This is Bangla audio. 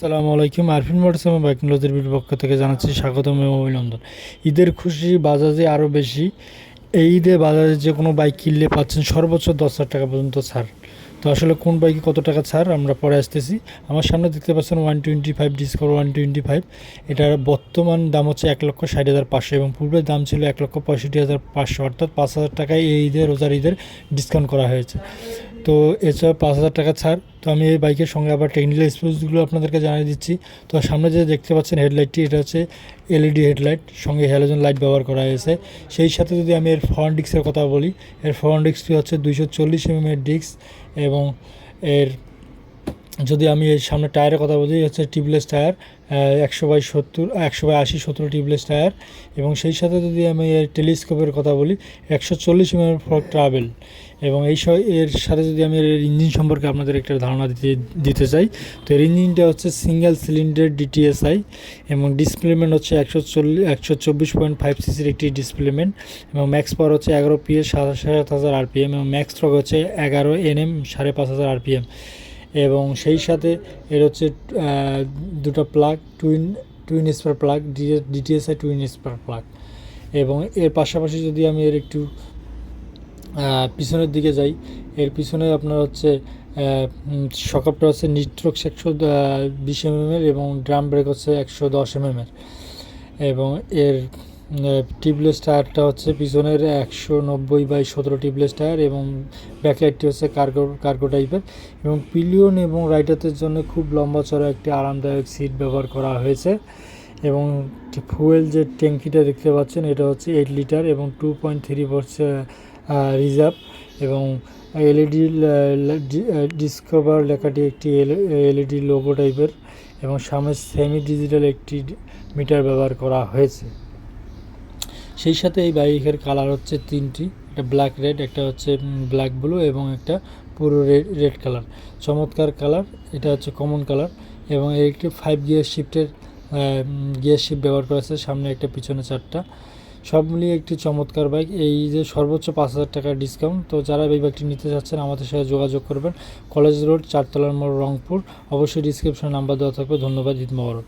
আসসালামু আলাইকুম। আরফিন মোটরস এবং বাইক বির পক্ষ থেকে জানাচ্ছি স্বাগতম এবং অভিনন্দন। ঈদের খুশি বাজাজে আরও বেশি। এই ঈদে বাজাজে যে কোনো বাইক কিনলে পাচ্ছেন সর্বোচ্চ দশ হাজার টাকা পর্যন্ত ছাড়। তো আসলে কোন বাইকে কত টাকা ছাড় আমরা পরে আসতেছি। আমার সামনে দেখতে পাচ্ছেন one twenty five Discover one twenty five এটার বর্তমান দাম হচ্ছে এক লক্ষ ষাট হাজার পাঁচশো এবং পূর্বের দাম ছিল এক লক্ষ পঁয়ষট্টি হাজার পাঁচশো। অর্থাৎ পাঁচ হাজার টাকায় এই ঈদের রোজার ঈদের ডিসকাউন্ট করা হয়েছে। তো এছাড়া পাঁচ হাজার টাকা ছাড়। তো আমি এই বাইকের সঙ্গে আবার টেকনিক্যাল স্পেসগুলো আপনাদেরকে জানিয়ে দিচ্ছি। তো সামনে যে দেখতে পাচ্ছেন হেডলাইটটি, এটা হচ্ছে এলইডি হেডলাইট, সঙ্গে হ্যালোজেন লাইট ব্যবহার করা হয়েছে। সেই সাথে যদি আমি এর ফ্রন্ট ডিস্কের কথা বলি, এর ফ্রন্ট ডিস্কটি হচ্ছে দুইশো চল্লিশ এমএমের ডিস্ক এবং এর যদি আমি এই সামনে টায়ারের কথা বলি হচ্ছে টিউবলেস টায়ার একশো বাই সত্তর, একশো বাই আশি সত্তর টিউবলেস টায়ার এবং সেই সাথে যদি আমি এর টেলিস্কোপের কথা বলি, একশো চল্লিশ এম ফর ট্রাভেল এবং এই এর সাথে যদি আমি এর ইঞ্জিন সম্পর্কে আপনাদের একটা ধারণা দিতে দিতে চাই, তো এর ইঞ্জিনটা হচ্ছে সিঙ্গেল সিলিন্ডার ডিটিএসআই এবং ডিসপ্লেমেন্ট হচ্ছে একশো চল্লিশ একশো চব্বিশ পয়েন্ট ফাইভ সিসির একটি ডিসপ্লেমেন্ট এবং ম্যাক্স পাওয়ার হচ্ছে এগারো সাত সাত হাজার আরপিএম এবং ম্যাক্স ট্রক হচ্ছে এগারো এনএম সাড়ে পাঁচ হাজার আরপিএম এবং সেই সাথে এর হচ্ছে দুটো plug twin twin spark plug DTSi twin spark plug এবং এর পাশাপাশি যদি আমি এর একটু পিছনের দিকে যাই, এর পিছনে আপনার হচ্ছে সকাপটা হচ্ছে নিট্রক্স একশো বিশ এম এর এবং ড্রাম ব্রেক হচ্ছে একশো দশ এম এর এবং এর টিউবলেস টায়ারটা হচ্ছে পিছনের একশো নব্বই বাই সতেরো টিউবলেস টায়ার এবং ব্যাকলাইটটি হচ্ছে কার্গো কার্গো টাইপের এবং পিলিয়ন এবং রাইডারদের জন্য খুব লম্বা চড়া একটি আরামদায়ক সিট ব্যবহার করা হয়েছে এবং ফুয়েল যে ট্যাঙ্কিটা দেখতে পাচ্ছেন এটা হচ্ছে এইট লিটার এবং টু পয়েন্ট থ্রি হচ্ছে রিজার্ভ এবং এলইডি ডিসকভার লেখাটি একটি এলইডি লোগো টাইপের এবং সামনে সেমি ডিজিটাল একটি মিটার ব্যবহার করা হয়েছে। সেই সাথে এই বাইকের কালার হচ্ছে তিনটি, একটা ব্ল্যাক রেড একটা হচ্ছে ব্ল্যাক ব্লু এবং একটা পুরো রেড রেড কালার চমৎকার কালার এটা হচ্ছে কমন কালার এবং এর একটি ফাইভ গিয়ার শিফটের গিয়ার শিফট ব্যবহার করা আছে, সামনে একটা, পিছনে চারটা। সব মিলিয়ে একটি চমৎকার বাইক এই যে সর্বোচ্চ পাঁচ হাজার টাকার ডিসকাউন্ট তো যারা এই বাইকটি নিতে চাচ্ছেন আমাদের সাথে যোগাযোগ করবেন। কলেজ রোড, চারতলার মোড় রংপুর, অবশ্যই ডিসক্রিপশনে নাম্বার দেওয়া থাকবে। ধন্যবাদ, ঈদ মোবারক।